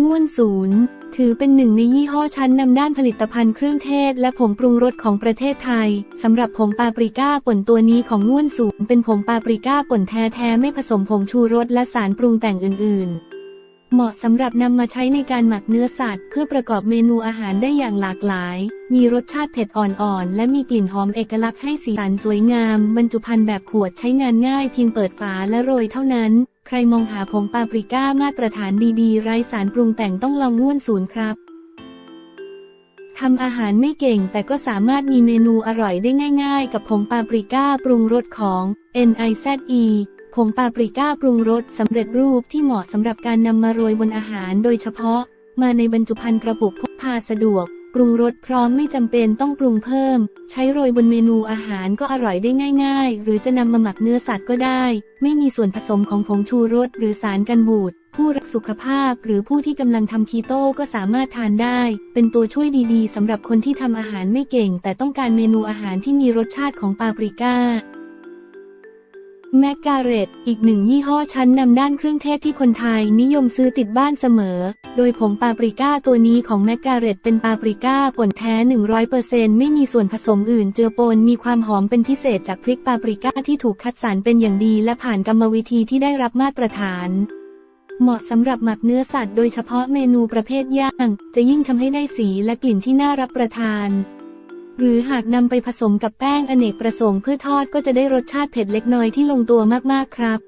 ง่วนศูนย์ ถือเป็นหนึ่งในยี่ห้อชั้นนำด้านผลิตภัณฑ์เครื่องเทศ และผงปรุงรสของประเทศไทย สำหรับผงปาปริก้าป่นตัวนี้ของง่วนศูนย์เป็นผงปาปริก้าป่นแท้ๆไม่ผสมผงชูรสและสารปรุงแต่งอื่น ๆ เหมาะสำหรับนำมาใช้ในการหมักเนื้อสัตว์ เพื่อประกอบเมนูอาหารได้อย่างหลากหลาย มีรสชาติเผ็ดอ่อนๆ และมีกลิ่นหอมเอกลักษณ์ให้สีสันสวยงาม บรรจุภัณฑ์แบบขวดใช้งานง่ายเพียงเปิดฝาและโรยเท่านั้น ใครมองหาผงปาปริก้ามาตรฐานดีๆ ไร้สารปรุงแต่งต้องลองง่วนศูนย์ครับทำอาหารไม่เก่งแต่ก็สามารถมีเมนูอร่อยได้ง่ายๆ กับผงปาปริก้าปรุงรสของ NIZE ผงปาปริก้าปรุงรสสำเร็จรูปที่เหมาะสำหรับการนำมาโรยบนอาหารโดยเฉพาะ มาในบรรจุภัณฑ์กระปุกพกพาสะดวก ปรุงรสพร้อมไม่จำเป็นต้องปรุงเพิ่ม ใช้โรยบนเมนูอาหารก็อร่อยได้ง่าย ๆ หรือจะนำมาหมักเนื้อสัตว์ก็ได้ ไม่มีส่วนผสมของผงชูรสหรือสารกันบูดผู้รักสุขภาพหรือผู้ที่กำลังทำคีโตก็สามารถทานได้ เป็นตัวช่วยดีๆสำหรับคนที่ทำอาหารไม่เก่ง แต่ต้องการเมนูอาหารที่มีรสชาติของปาปริก้า แมกกาเรตอีกหนึ่งยี่ห้อชั้นนำด้านเครื่องเทศที่คนไทยนิยมซื้อติดบ้านเสมอ โดยผงปาปริก้าตัวนี้ของแมกกาเรตเป็นปาปริก้าป่นแท้ 100%ไม่มีส่วนผสมอื่นเจือปน มีความหอมเป็นพิเศษจากพริกปาปริก้าที่ถูกคัดสรรเป็นอย่างดีและผ่านกรรมวิธีที่ได้รับมาตรฐาน เหมาะสำหรับหมักเนื้อสัตว์โดยเฉพาะเมนูประเภทย่าง จะยิ่งทำให้ได้สีและกลิ่นที่น่ารับประทาน หรือหากนำไปผสมกับแป้งอเนกประสงค์เพื่อทอดก็จะได้รสชาติเผ็ดเล็กน้อยที่ลงตัวมากๆครับ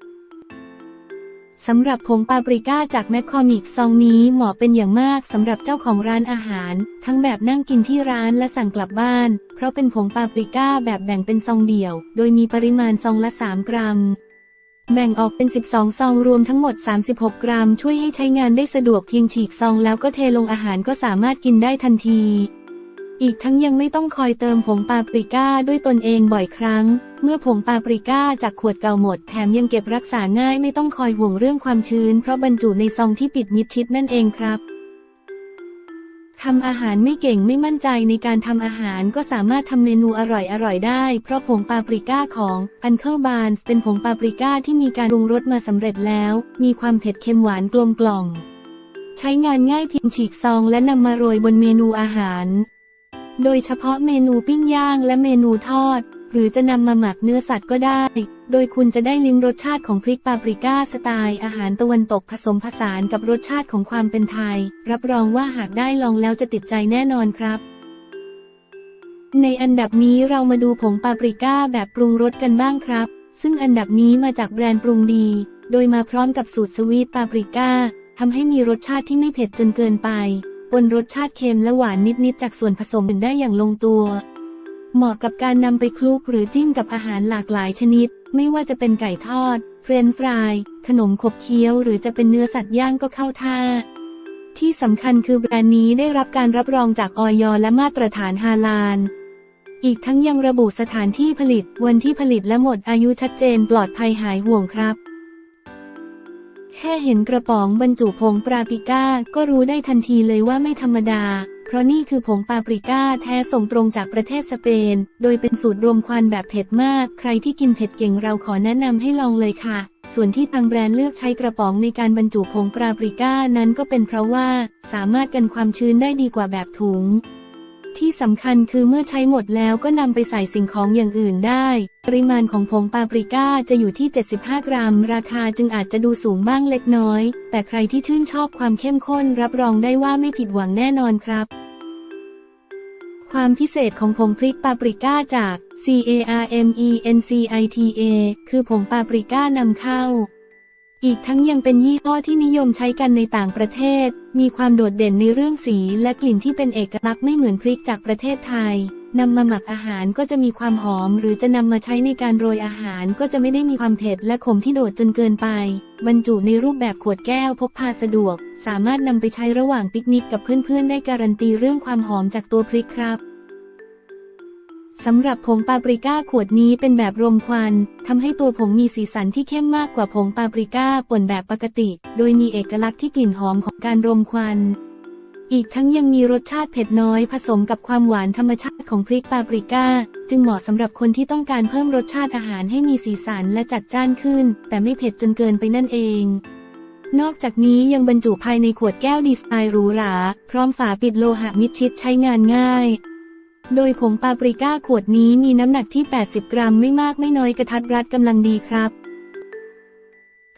สำหรับผงปาปริก้าจากแมคคอมิกซองนี้เหมาะเป็นอย่างมากสำหรับเจ้าของร้านอาหาร ทั้งแบบนั่งกินที่ร้านและสั่งกลับบ้าน เพราะเป็นผงปาปริก้าแบบแบ่งเป็นซองเดี่ยว โดยมีปริมาณซองละ 3 กรัม แบ่งออกเป็น 12 ซองรวมทั้งหมด 36 กรัม ช่วยให้ใช้งานได้สะดวกเพียงฉีกซองแล้วก็เทลงอาหารก็สามารถกินได้ทันที อีกทั้งยังไม่ต้องคอยเติมผงปาปริก้าด้วยตนเองบ่อยครั้ง เมื่อผงปาปริก้าจากขวดเก่าหมด แถมยังเก็บรักษาง่ายไม่ต้องคอยห่วงเรื่องความชื้น เพราะบรรจุในซองที่ปิดมิดชิดนั่นเองครับทำอาหารไม่เก่งไม่มั่นใจในการทำอาหารก็สามารถทำเมนูอร่อยๆ ได้ เพราะผงปาปริก้าของ Uncle Barnes เป็นผงปาปริก้าที่มีการปรุงรสมาสำเร็จแล้ว มีความเผ็ดเค็มหวานกลมกล่อม ใช้งานง่ายเพียงฉีกซองและนำมาโรยบนเมนูอาหาร โดยเฉพาะเมนูปิ้งย่างและเมนูทอด หรือจะนำมาหมักเนื้อสัตว์ก็ได้ โดยคุณจะได้ลิ้มรสชาติของพริกปาปริก้าสไตล์อาหารตะวันตกผสมผสานกับรสชาติของความเป็นไทย รับรองว่าหากได้ลองแล้วจะติดใจแน่นอนครับ ในอันดับนี้เรามาดูผงปาปริก้าแบบปรุงรสกันบ้างครับ ซึ่งอันดับนี้มาจากแบรนด์ปรุงดี โดยมาพร้อมกับสูตรสวีทปาปริก้าทำให้มีรสชาติที่ไม่เผ็ดจนเกินไป ปนรสชาติเค็มและหวานนิดๆจากส่วนผสมอื่นได้อย่างลงตัว เหมาะกับการนำไปคลุกหรือจิ้มกับอาหารหลากหลายชนิด ไม่ว่าจะเป็นไก่ทอด เฟรนฟราย ขนมขบเคี้ยว หรือจะเป็นเนื้อสัตว์ย่างก็เข้าท่า ที่สำคัญคือแบรนด์นี้ได้รับการรับรองจากออยและมาตรฐานฮาลาลอีกทั้งยังระบุสถานที่ผลิต วันที่ผลิตและหมดอายุชัดเจนปลอดภัยหายห่วงครับ แค่เห็นกระป๋องบรรจุผงปาปริก้าก็รู้ได้ทันทีเลยว่าไม่ธรรมดา เพราะนี่คือผงปาปริก้าแท้ส่งตรงจากประเทศสเปน โดยเป็นสูตรรวมควันแบบเผ็ดมาก ใครที่กินเผ็ดเก่งเราขอแนะนำให้ลองเลยค่ะ ส่วนที่ทางแบรนด์เลือกใช้กระป๋องในการบรรจุผงปาปริก้านั้นก็เป็นเพราะว่า สามารถกันความชื้นได้ดีกว่าแบบถุง ที่สำคัญคือเมื่อใช้หมดแล้วก็นำไปใส่สิ่งของอย่างอื่นได้ ปริมาณของผงปาปริก้าจะอยู่ที่ 75 กรัม ราคาจึงอาจจะดูสูงบ้างเล็กน้อย แต่ใครที่ชื่นชอบความเข้มข้นรับรองได้ว่าไม่ผิดหวังแน่นอนครับความพิเศษของผงพริกปาปริก้าจาก CARMENCITA คือผงปาปริก้านำเข้า อีกทั้งยังเป็นยี่ห้อที่นิยมใช้กันในต่างประเทศ มีความโดดเด่นในเรื่องสีและกลิ่นที่เป็นเอกลักษณ์ไม่เหมือนพริกจากประเทศไทยนำมาหมักอาหารก็จะมีความหอม หรือจะนำมาใช้ในการโรยอาหารก็จะไม่ได้มีความเผ็ดและขมที่โดดจนเกินไป บรรจุในรูปแบบขวดแก้วพกพาสะดวก สามารถนำไปใช้ระหว่างปิกนิกกับเพื่อนๆ ได้การันตีเรื่องความหอมจากตัวพริกครับ สำหรับผงปาปริก้าขวดนี้เป็นแบบรมควันทำให้ตัวผงมีสีสันที่เข้มมากกว่าผงปาปริก้าป่นแบบปกติ โดยมีเอกลักษณ์ที่กลิ่นหอมของการรมควัน อีกทั้งยังมีรสชาติเผ็ดน้อยผสมกับความหวานธรรมชาติของพริกปาปริก้า จึงเหมาะสำหรับคนที่ต้องการเพิ่มรสชาติอาหารให้มีสีสันและจัดจ้านขึ้น แต่ไม่เผ็ดจนเกินไปนั่นเองนอกจากนี้ยังบรรจุภายในขวดแก้วดีไซน์หรูหรา พร้อมฝาปิดโลหะมิดชิดใช้งานง่าย โดยผงปาปริก้าขวดนี้มีน้ำหนักที่ 80 กรัมไม่มากไม่น้อยกระทัดรัดกำลังดีครับ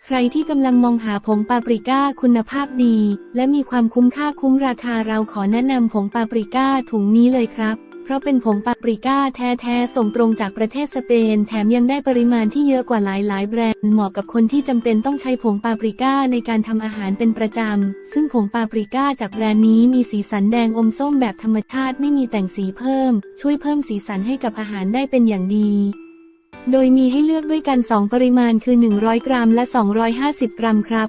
ใครที่กำลังมองหาผงปาปริก้าคุณภาพดี และมีความคุ้มค่าคุ้มราคาเราขอแนะนำผงปาปริก้าถุงนี้เลยครับ เพราะเป็นผงปาปริก้าแท้ๆ ส่งตรงจากประเทศสเปน แถมยังได้ปริมาณที่เยอะกว่าหลายๆ แบรนด์ เหมาะกับคนที่จำเป็นต้องใช้ผงปาปริก้าในการทำอาหารเป็นประจำ ซึ่งผงปาปริก้าจากแบรนด์นี้มีสีสันแดงอมส้มแบบธรรมชาติไม่มีแต่งสีเพิ่ม ช่วยเพิ่มสีสันให้กับอาหารได้เป็นอย่างดีโดยมีให้เลือกด้วยกัน 2 ปริมาณคือ 100 กรัม และ 250 กรัมครับ